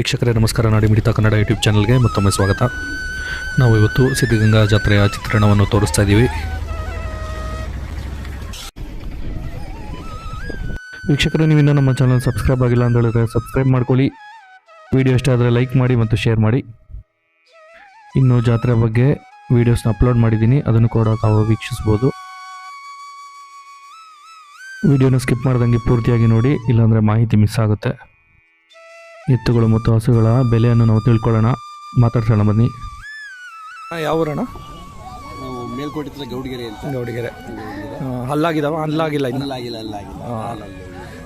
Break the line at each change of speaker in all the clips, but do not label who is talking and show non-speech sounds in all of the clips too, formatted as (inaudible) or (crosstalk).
ವೀಕ್ಷಕರೇ, ನಮಸ್ಕಾರ. ನಾಡಿ ಮಿಡಿತ ಕನ್ನಡ ಯೂಟ್ಯೂಬ್ ಚಾನಲ್ಗೆ ಮತ್ತೊಮ್ಮೆ ಸ್ವಾಗತ. ನಾವು ಇವತ್ತು ಸಿದ್ಧಗಂಗಾ ಜಾತ್ರೆಯ ಚಿತ್ರಣವನ್ನು ತೋರಿಸ್ತಾ ಇದ್ದೀವಿ. ವೀಕ್ಷಕರು ನೀವು ಇನ್ನೂ ನಮ್ಮ ಚಾನಲ್ ಸಬ್ಸ್ಕ್ರೈಬ್ ಆಗಿಲ್ಲ ಅಂತ ಹೇಳಿದ್ರೆ ಸಬ್ಸ್ಕ್ರೈಬ್ ಮಾಡ್ಕೊಳ್ಳಿ. ವಿಡಿಯೋ ಇಷ್ಟ ಆದರೆ ಲೈಕ್ ಮಾಡಿ ಮತ್ತು ಶೇರ್ ಮಾಡಿ. ಇನ್ನು ಜಾತ್ರೆ ಬಗ್ಗೆ ವೀಡಿಯೋಸ್ನ ಅಪ್ಲೋಡ್ ಮಾಡಿದ್ದೀನಿ. ಅದನ್ನು ಕೂಡ ತಾವು ವೀಕ್ಷಿಸ್ಬೋದು. ವಿಡಿಯೋನ ಸ್ಕಿಪ್ ಮಾಡ್ದಂಗೆ ಪೂರ್ತಿಯಾಗಿ ನೋಡಿ, ಇಲ್ಲಾಂದರೆ ಮಾಹಿತಿ ಮಿಸ್ ಆಗುತ್ತೆ. ಎತ್ತುಗಳು ಮತ್ತು ಹಸುಗಳ ಬೆಲೆಯನ್ನು ನಾವು ತಿಳ್ಕೊಳ್ಳೋಣ. ಮಾತಾಡ್ಸೋಣ ಬನ್ನಿ. ಯಾವ ಊರಣ್ಣ?
ನಾವು ಮೇಲ್ಕೋಟೆ ಹತ್ರ ಗೌಡಗೆರೆ ಅಂತ.
ಗೌಡಿಗೆರೆ. ಹಲ್ಲಾಗಿದಾವ? ಹಲ್ಲಾಗಿಲ್ಲ ಹಲ್ಲಾಗಿಲ್ಲ
ಅಲ್ಲಾಗಿಲ್ಲ ಅಲ್ಲಾಗಿಲ್ಲ ಹಾಲಲ್ಲ.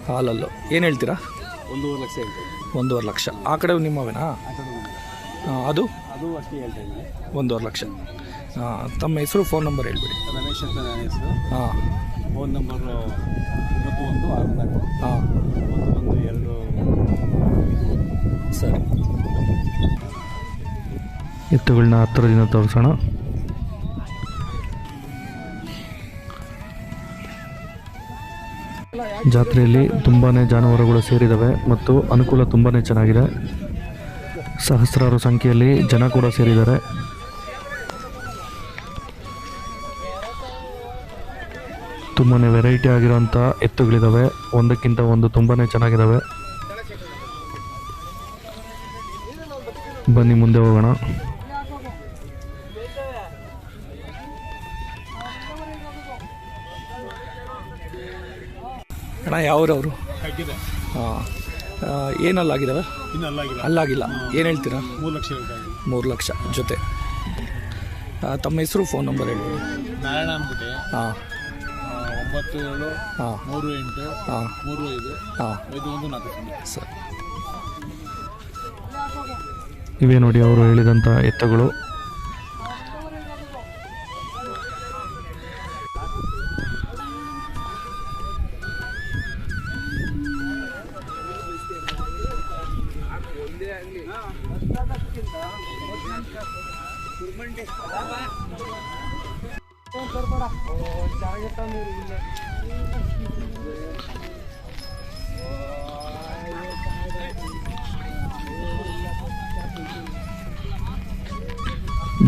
ಹಾಲಲ್ಲು. ಏನು ಹೇಳ್ತೀರಾ?
ಒಂದೂವರೆ ಲಕ್ಷ ಹೇಳ್ತೀವಿ.
ಒಂದೂವರೆ ಲಕ್ಷ. ಆ ಕಡೆ ನಿಮ್ಮವೇನಾ ಅದು?
ಅದು ಅಷ್ಟೇ ಹೇಳ್ತಾ ಇದ್ದೀನಿ.
ಒಂದೂವರೆ ಲಕ್ಷ. ತಮ್ಮ ಹೆಸರು ಫೋನ್ ನಂಬರ್ ಹೇಳ್ಬಿಡಿ.
ರಮೇಶ್ ಅಂತ ನನ್ನ ಹೆಸರು.
ಹಾಂ
ಫೋನ್ ನಂಬರು ಒಂಬತ್ತು ಒಂದು ಆರು ನಾಲ್ಕು
ಹಾಂ
ಒಂದು ಎರಡು
ಸರಿ. ಎತ್ತುಗಳನ್ನ ಹತ್ತಿರದಿಂದ ತೋರಿಸೋಣ. ಜಾತ್ರೆಯಲ್ಲಿ ತುಂಬಾ ಜಾನುವಾರುಗಳು ಸೇರಿದ್ದಾವೆ ಮತ್ತು ಅನುಕೂಲ ತುಂಬಾ ಚೆನ್ನಾಗಿದೆ. ಸಹಸ್ರಾರು ಸಂಖ್ಯೆಯಲ್ಲಿ ಜನ ಕೂಡ ಸೇರಿದ್ದಾರೆ. ತುಂಬಾ ವೆರೈಟಿ ಆಗಿರೋಂಥ ಎತ್ತುಗಳಿದ್ದಾವೆ ಒಂದಕ್ಕಿಂತ ಒಂದು ತುಂಬಾ ಚೆನ್ನಾಗಿದ್ದಾವೆ ಬನ್ನಿ ಮುಂದೆ ಹೋಗೋಣ. ಅಣ್ಣ ಯಾವ್ರವರು ಹಾಂ ಏನಲ್ಲಾಗಿದ್ದಾವೆ
ಇನ್ನು ಅಲ್ಲಾಗಿಲ್ಲ
ಏನು ಹೇಳ್ತೀರಾ?
ಮೂರು ಲಕ್ಷ
ಮೂರು ಲಕ್ಷ ಜೊತೆ. ತಮ್ಮ ಹೆಸರು ಫೋನ್ ನಂಬರ್ ಹೇಳಿ.
ನಾರಾಯಣ ಅಂದ್ಬಿಟ್ಟು.
ಹಾಂ
ಒಂಬತ್ತು ಏಳು
ಹಾಂ
ಮೂರು ಎಂಟು
ಹಾಂ
ಮೂರು ಐದು
ಹಾಂ
ಐದು ಒಂದು ನಾಲ್ಕು
ಸರಿ. ಇವೇ ನೋಡಿ ಅವರು ಹೇಳಿದಂಥ ಎತ್ತುಗಳು.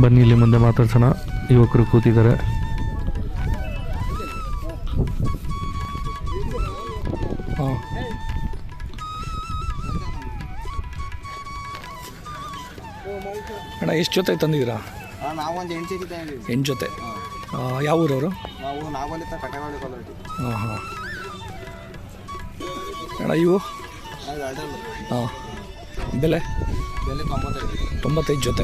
ಬನ್ನಿ ಇಲ್ಲಿ ಮುಂದೆ ಮಾತಾಡ್ಸೋಣ. ಯುವಕರು ಕೂತಿದ್ದಾರೆ. ಹಾಂ. ಅಣ್ಣ ಎಷ್ಟು ಜೊತೆ ತಂದಿದ್ದೀರಾ?
ನಾವೊಂದು ಎಂಟು
ಎಂಟು ಜೊತೆ? ಯಾವ ಊರವರು?
ನಾವು
ಹಾಂ ಹಾಂ. ಅಣ್ಣ ಇವು? ಹಾಂ. ಬೆಲೆ?
ತೊಂಬತ್ತೈದು
ತೊಂಬತ್ತೈದು ಜೊತೆ.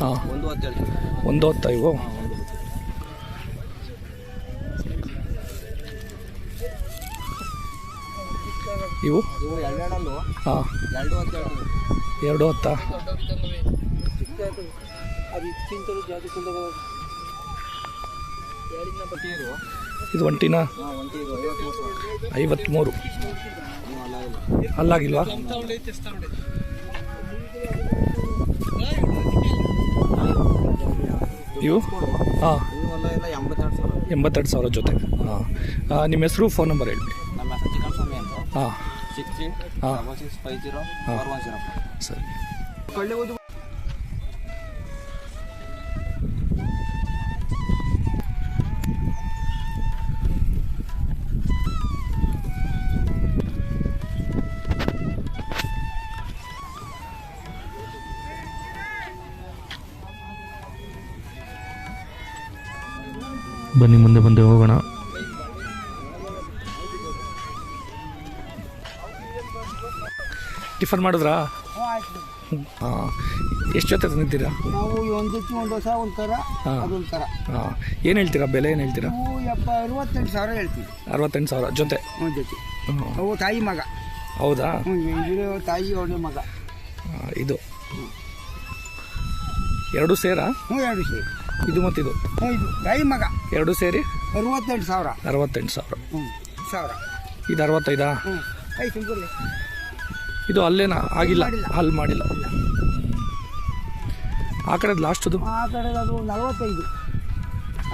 ಹಾಂ.
ಒಂದು ಹತ್ತು
ಇವು. ಇವು? ಹಾಂ.
ಎರಡು ಹೊತ್ತ ಅದು
ಇದು ಒಂಟಿನ? ಐವತ್ತ್ಮೂರು
ಇಲ್ಲ
ಅಲ್ಲಾಗಿಲ್ವಾ? ಇವು? ಹಾಂ.
ಎಂಬತ್ತೆರಡು ಸಾವಿರ
ಜೊತೆ. ಹಾಂ. ನಿಮ್ಮ ಹೆಸರು ಫೋನ್ ನಂಬರ್
ಹೇಳಿ
ಹಾಂ. ಹಾಂ. ಸರಿ. ಬನ್ನಿ ಮುಂದೆ ಮುಂದೆ ಹೋಗೋಣ. ಟಿಫನ್ ಮಾಡಿದ್ರಾ? ಹಾಂ ಎಷ್ಟು ಜೊತೆ ತಂದಿದ್ದೀರಾ
ನಾವು ಒಂದು ಒಂದು ಹೊಸ ಒಂದು ಕರ
ಹಾಂ.
ಅದೊಂದು ಕರ
ಹಾಂ ಏನು ಹೇಳ್ತೀರಾ? ಬೆಲೆ ಏನು ಹೇಳ್ತೀರಾ?
ಎಪ್ಪ ಅರವತ್ತೆಂಟು ಸಾವಿರ ಹೇಳ್ತೀವಿ.
ಅರವತ್ತೆಂಟು ಸಾವಿರ ಜೊತೆ.
ಒಂದು ಜೊತೆ.
ಹ್ಮ್.
ಅವು ತಾಯಿ ಮಗ.
ಹೌದಾ?
ಹ್ಞೂ ಇದು ತಾಯಿ ಮಗ.
ಇದು. ಎರಡು ಸೇರಾ?
ಹ್ಞೂ ಎರಡು ಸೇರಿ.
ಇದು ಮತ್ತಿದು?
ಇದು ತಾಯಿ ಮಗ.
ಎರಡು ಸೇರಿ?
ಅರವತ್ತೆಂಟು ಸಾವಿರ.
ಅರವತ್ತೆಂಟು ಸಾವಿರ.
ಹ್ಞೂ ಸಾವಿರ.
ಇದು ಅರವತ್ತೈದಾ?
ಹ್ಞೂ.
ಇದು ಅಲ್ಲೇನಾ? ಆಗಿಲ್ಲ. ಅಲ್ಲಿ ಮಾಡಿಲ್ಲ. ಆ ಕಡೆ ಲಾಸ್ಟ್ದು?
ಆ ಕಡೆ ಅದು ನಲವತ್ತೈದು.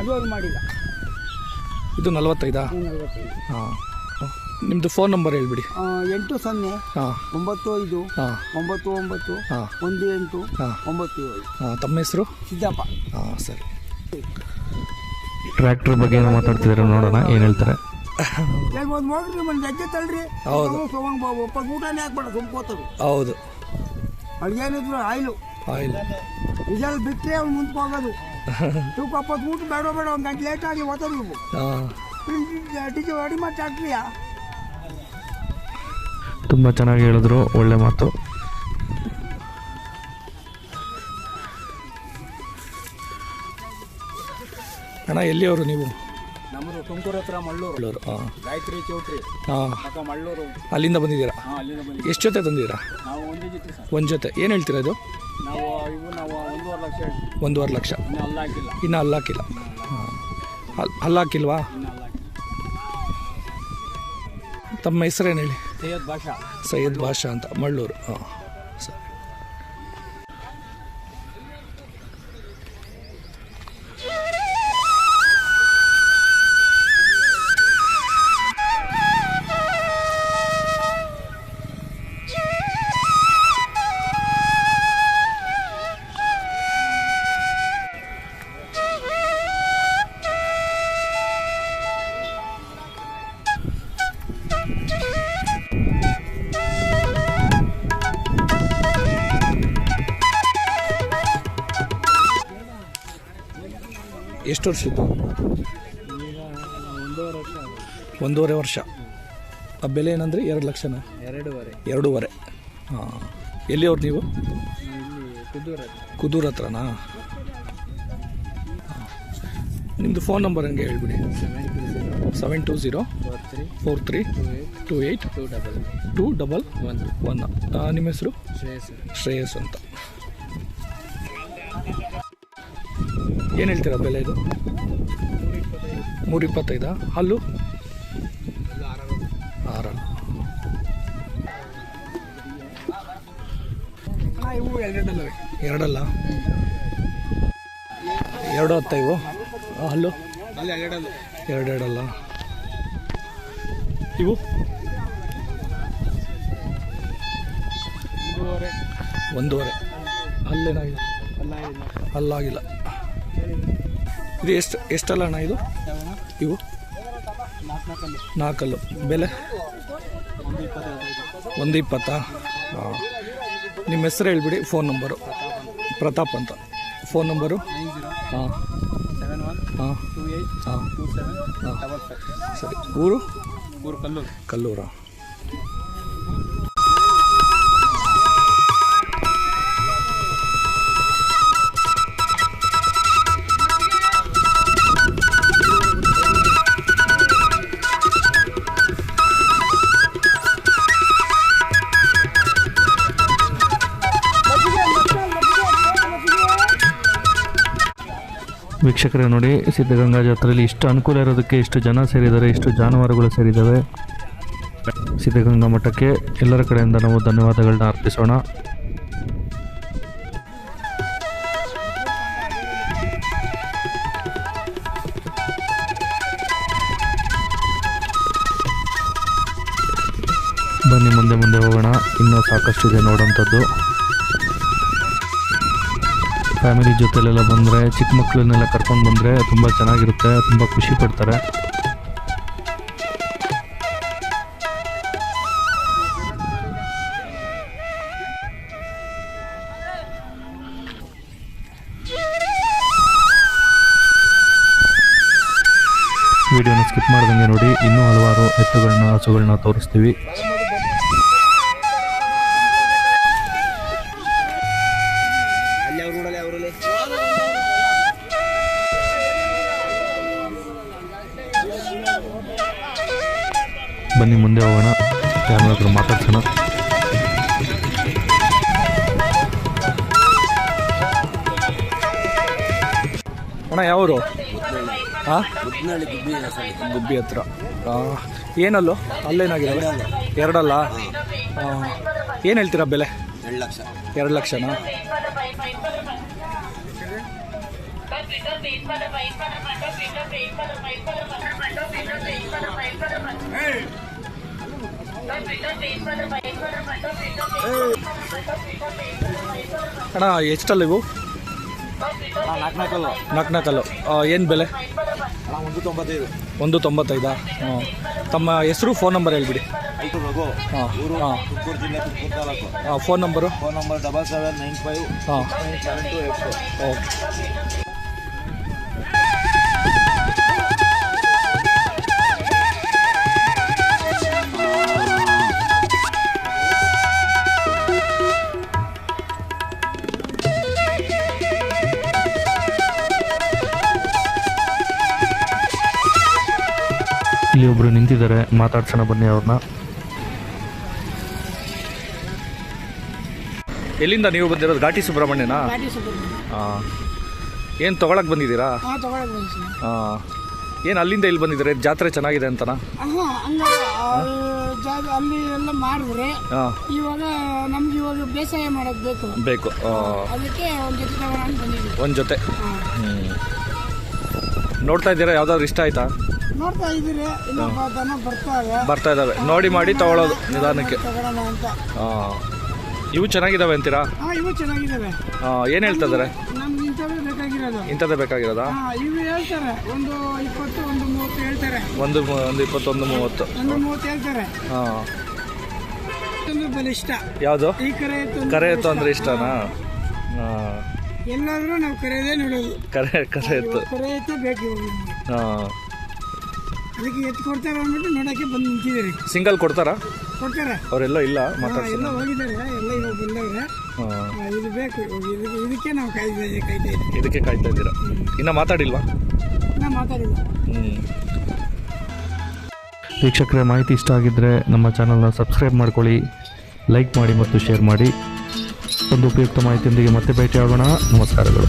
ಅದು ಅದು ಮಾಡಿಲ್ಲ.
ಇದು ನಲವತ್ತೈದಾ?
ನಲವತ್ತೈದು.
ಹಾಂ. ನಿಮ್ಮದು ಫೋನ್ ನಂಬರ್ ಹೇಳ್ಬಿಡಿ.
ಆ, ಎಂಟು ಸೊನ್ನೆ
ಹಾಂ.
ಒಂಬತ್ತು ಐದು
ಹಾಂ.
ಒಂಬತ್ತು ಒಂಬತ್ತು
ಹಾಂ.
ಒಂದು ಎಂಟು
ಹಾಂ.
ಒಂಬತ್ತು ಏಳು.
ಹಾಂ ತಮ್ಮ ಹೆಸರು?
ಸಿದ್ದಪ್ಪ.
ಹಾಂ ಸರಿ. ಟ್ರ್ಯಾಕ್ಟರ್ ಬಗ್ಗೆ ಏನೋ ಮಾತಾಡ್ತಿದ್ದಾರೆ ನೋಡೋಣ ಏನು ಹೇಳ್ತಾರೆ?
ಹೇಳ್ಬೋದು ನೋಡ್ರಿ ಒಂದು ಹೆಜ್ಜೆ ತಳ್ರಿ.
ಹೌದು.
ಸೋಮಂಗ್ ಬಾಬು ಒಪ್ಪ ಊಟನೇ ಹಾಕ್ಬೇಡ ಸುಮ್ಕೋತರು
ಹೌದು.
ಅಡುಗೆನಿದ್ರು ಆಯಿಲು.
ಆಯಿಲ್.
ಇದೆಲ್ಲ ಬಿಟ್ಟರೆ ಅವ್ನು ಮುಂದೆ ಹೋಗೋದು. (laughs) ತೂಕ ಅಪ್ಪತ್ತು ಊಟ ಬೇಡ ಬೇಡ ಒಂದು ಗಂಟೆ ಲೇಟ್ ಆಗಿ ಓದೋದು
ಹಾಂ.
ಮತ್ತೆ ಹಾಕ್ಲಿಯಾ
ತುಂಬ ಚೆನ್ನಾಗಿ ಹೇಳಿದ್ರು ಒಳ್ಳೆ ಮಾತು. ಅಣ್ಣ ಎಲ್ಲಿಯವರು ನೀವು?
ನಮ್ಮದು ತುಮಕೂರು ಹತ್ರ ಮಳ್ಳೂರು.
ಹಾಂ
ಗಾಯತ್ರಿ ಚೌಟ್ರಿ.
ಹಾಂ
ಮಳ್ಳೂರು.
ಅಲ್ಲಿಂದ ಬಂದಿದ್ದೀರಾ?
ಹಾಂ ಅಲ್ಲಿಂದ ಬಂದಿ
ಎಷ್ಟು ಜೊತೆ ತಂದಿದ್ದೀರಾ?
ನಾವು ಒಂದೇ ಜೊತೆ ಸರ್.
ಒಂದು ಜೊತೆ. ಏನು ಹೇಳ್ತೀರಾ ಇದು?
ನಾವು ಇವು ನಾವು ಒಂದೂವರೆ ಲಕ್ಷ
ಒಂದೂವರೆ ಲಕ್ಷ.
ಇನ್ನೂ ಅಲ್ಲ ಹಾಕಿಲ್ಲ.
ಇನ್ನು ಅಲ್ಲಾಕಿಲ್ಲ ಹಾಂ. ಅಲ್ ಅಲ್ಲಾಕಿಲ್ವಾ ತಮ್ಮ ಹೆಸರೇನು ಹೇಳಿ?
ಸೈಯದ್ ಭಾಷಾ
ಸೈಯದ್ ಭಾಷಾ ಅಂತ ಮಳ್ಳೂರು. ಹಾಂ ಸರಿ. ಎಷ್ಟು ವರ್ಷದ್ದು ಒಂದೂವರೆ ವರ್ಷ. ಆ ಬೆಲೆ ಏನಂದ್ರೆ ಎರಡು ಲಕ್ಷನ?
ಎರಡೂವರೆ.
ಎರಡೂವರೆ. ಹಾಂ. ಎಲ್ಲಿಯವ್ರು ನೀವು? ಕುದೂರ್ ಹತ್ರನಾ? ನಿಮ್ಮದು ಫೋನ್ ನಂಬರ್ ಹಂಗೆ ಹೇಳ್ಬಿಡಿ. Seven two zero
four three
two eight
two double
two double
one
one ನಿಮ್ಮ ಹೆಸರು?
ಶ್ರೇಯಸ್
ಶ್ರೇಯಸ್ ಅಂತ. ಏನು ಹೇಳ್ತೀರ ಬೆಲೆ ಇದು? ಮೂರು ಇಪ್ಪತ್ತೈದಾ ಹಲ್ಲು? ಆರ ಎರಡಲ್ಲ? ಎರಡು ಹತ್ತ ಇವು ಆ, ಹಲ್ಲು? ಎರಡೆರಡಲ್ಲ. ಇವು?
ಒಂದೂವರೆ. ಅಲ್ಲೇನಾಗಿಲ್ಲ
ಅಲ್ಲಾಗಿಲ್ಲ ಇದು ಎಷ್ಟು ಎಷ್ಟಲ್ಲ ಅಣ್ಣ ಇದು? ಇವು?
ನಾಲ್ಕು ನಾಲ್ಕಲ್ಲು.
ಬೆಲೆ?
ಒಂದು
ಇಪ್ಪತ್ತಾ ಹಾಂ. ನಿಮ್ಮ ಹೆಸರು ಹೇಳ್ಬಿಡಿ ಫೋನ್ ನಂಬರು. ಪ್ರತಾಪ್ ಅಂತ. Phone number? ಹಾಂ. ಹಾಂ. ಹಾಂ. ಹಾಂ. ಸರಿ. ಊರು?
ಊರು ಕಲ್ಲೂರು.
ಕಲ್ಲೂರ? ವೀಕ್ಷಕರೇ ನೋಡಿ, ಸಿದ್ಧಗಂಗಾ ಜಾತ್ರೆಯಲ್ಲಿ ಇಷ್ಟು ಅನುಕೂಲ ಇರೋದಕ್ಕೆ ಇಷ್ಟು ಜನ ಸೇರಿದ್ದಾರೆ, ಇಷ್ಟು ಜಾನುವಾರುಗಳು ಸೇರಿದ್ದಾವೆ. ಸಿದ್ಧಗಂಗಾ ಮಠಕ್ಕೆ ಎಲ್ಲರ ಕಡೆಯಿಂದ ನಾವು ಧನ್ಯವಾದಗಳನ್ನ ಅರ್ಪಿಸೋಣ. ಬನ್ನಿ, ಮುಂದೆ ಮುಂದೆ ಹೋಗೋಣ. ಇನ್ನೂ ಸಾಕಷ್ಟಿದೆ ನೋಡೋಂಥದ್ದು. ಫ್ಯಾಮಿಲಿ ಜೊತೆಲೆಲ್ಲ ಬಂದರೆ, ಚಿಕ್ಕ ಮಕ್ಕಳನ್ನೆಲ್ಲ ಕರ್ಕೊಂಡು ಬಂದರೆ ತುಂಬ ಚೆನ್ನಾಗಿರುತ್ತೆ, ತುಂಬ ಖುಷಿ ಪಡ್ತಾರೆ. ವಿಡಿಯೋನ ಸ್ಕಿಪ್ ಮಾಡ್ದಂಗೆ ನೋಡಿ, ಇನ್ನೂ ಹಲವಾರು ಎತ್ತುಗಳನ್ನ, ಹಸುಗಳನ್ನ ತೋರಿಸ್ತೀವಿ. ಬನ್ನಿ, ಮುಂದೆ ಹೋಗೋಣ. ಯಾರಾದ್ರೂ ಮಾತಾಡ್ಸೋಣ. ಅಣ್ಣ, ಯಾವರು? ಹಾಂ
ಗುಬ್ಬಿ
ಹತ್ರ. ಏನಲ್ಲೋ? ಅಲ್ಲೇನಾಗಿದೆ ಎರಡಲ್ಲ? ಏನು ಹೇಳ್ತೀರಾ ಬೆಲೆ?
ಎರಡು ಲಕ್ಷ
ಎರಡು ಲಕ್ಷನಾ ಅಣ್ಣ ಎಷ್ಟಲ್ಲ ಇವು?
ನಾಲ್ಕು ನಾಲ್ಕಲ್ಲ
ನಾಲ್ಕು ನಾಲ್ಕಲ್ಲು ಏನು ಬೆಲೆ?
ಒಂದು ತೊಂಬತ್ತೈದು
ಒಂದು ತೊಂಬತ್ತೈದಾ ಹಾಂ. ತಮ್ಮ ಹೆಸರು ಫೋನ್ ನಂಬರ್ ಹೇಳ್ಬಿಡಿ. ಹಾಂ ಹಾಂ. ಹಾಂ phone number?
Phone number double seven nine five
ಹಾಂ.
Nine seven two eight four.
Okay.
ಇಲ್ಲಿ ಒಬ್ರು ನಿಂತಿದ್ದಾರೆ. ಮಾತಾಡ್ಸೋಣ ಬನ್ನಿ ಅವ್ರನ್ನ.
ಎಲ್ಲಿಂದ ನೀವು ಬಂದಿರೋದು? ಘಾಟಿ ಸುಬ್ರಹ್ಮಣ್ಯನಾ? ಹಾಂ ಏನು ತೊಗೊಳಕ್ಕೆ ಬಂದಿದ್ದೀರಾ?
ಹಾಂ
ಏನು ಅಲ್ಲಿಂದ ಇಲ್ಲಿ ಬಂದಿದ್ದೀರಾ? ಜಾತ್ರೆ ಚೆನ್ನಾಗಿದೆ ಅಂತನಾ?
ಅಲ್ಲಿ ಎಲ್ಲ ಮಾಡಿದ್ರೆ
ಹಾಂ
ಇವಾಗ ನಮ್ಗೆ ಇವಾಗ ಬೇಸಾಯ ಮಾಡೋದು ಬೇಕು.
ಬೇಕು
ಅದಕ್ಕೆ ಒಂದು ಜೊತೆ
ಒಂದು ಜೊತೆ? ನೋಡ್ತಾ ಇದ್ದೀರಾ? ಯಾವ್ದಾದ್ರು ಇಷ್ಟ ಆಯ್ತಾ?
ನೋಡ್ತಾ ಇದ್ದೀರಿ ಇನ್ನೊಬ್ಬ ದನ ಬರ್ತಾವೆ
ಬರ್ತಾ ಇದಾವೆ. ನೋಡಿ ಮಾಡಿ ತಗೊಳ್ಳೋದು ನಿಧಾನಕ್ಕೆ
ತಗೊಳ್ಳೋಣ ಅಂತ.
ಹಾಂ. ಇವು ಚೆನ್ನಾಗಿದಾವೆ ಅಂತೀರಾ?
ಹಾಂ ಇವು ಚೆನ್ನಾಗಿದ್ದಾವೆ
ಏನು ಹೇಳ್ತಾ ಇದ್ದಾರೆ
ನಮ್ಗೆ ಇಂಥವೇ ಬೇಕಾಗಿರೋದು.
ಇಂಥದ್ದೇ ಬೇಕಾಗಿರೋದಾ?
ಹಾಂ ಇವು ಹೇಳ್ತಾರೆ. ಒಂದು ಇಪ್ಪತ್ತು ಒಂದು ಮೂವತ್ತು ಹೇಳ್ತಾರೆ.
ಒಂದು ಮೂ- ಒಂದು ಇಪ್ಪತ್ತೊಂದು ಮೂವತ್ತು.
ಒಂದು ಮೂವತ್ತು ಹೇಳ್ತಾರೆ.
ಹಾಂ. ಯಾವುದು?
ಈ ಕರೆ ಎತ್ತು
ಕರೆ ಎತ್ತು ಅಂದರೆ ಇಷ್ಟನಾ? ಹಾಂ.
ಎಲ್ಲಾದ್ರೂ ನಾವು ಕರೆಯದೇ ನೋಡೋದು.
ಕರೆ ಕರೆ ಎತ್ತು.
ಕರೆ ಎತ್ತೇ ಬೇಕು ಇವಾಗ ನಮ್ಗೆ.
ಹಾಂ.
ಅದಕ್ಕೆ ಎತ್ತು ಕೊಡ್ತಾರೆ ಅಂದ್ಬಿಟ್ಟು ನೋಡೋಕ್ಕೆ ಬಂದು ನಿಂತಿದ್ದೀರಿ.
ಸಿಂಗಲ್ ಕೊಡ್ತಾರಾ?
ಕೊಡ್ತಾರೆ.
ಅವರೆಲ್ಲ ಇಲ್ಲ ಮಾತಾಡ್ಸಿ
ಎಲ್ಲ ಹೋಗಿದ್ದಾರೆ ಎಲ್ಲ ಇವಾಗ ಬಂದವ್ರೆ. ಇದು ಬೇಕು ಇವಾಗ ಇದಕ್ಕೆ ಇದಕ್ಕೆ ನಾವು ಕಾಯ್ತಾ ಕಾಯ್ತಾ ಇದ್ದೀವಿ.
ಇದಕ್ಕೆ ಕಾಯ್ತಾ ಇದ್ದೀರಾ? ಇನ್ನೂ ಮಾತಾಡಿಲ್ವಾ?
ನಾ ಮಾತಾಡಿಲ್ಲ.
ಹ್ಞೂ
ವೀಕ್ಷಕರೇ ಮಾಹಿತಿ ಇಷ್ಟ ಆಗಿದ್ದರೆ ನಮ್ಮ ಚಾನಲ್ನ ಸಬ್ಸ್ಕ್ರೈಬ್ ಮಾಡ್ಕೊಳ್ಳಿ ಲೈಕ್ ಮಾಡಿ ಮತ್ತು ಶೇರ್ ಮಾಡಿ. ಒಂದು ಉಪಯುಕ್ತ ಮಾಹಿತಿಯೊಂದಿಗೆ ಮತ್ತೆ ಭೇಟಿಯಾಗೋಣ. ನಮಸ್ಕಾರಗಳು.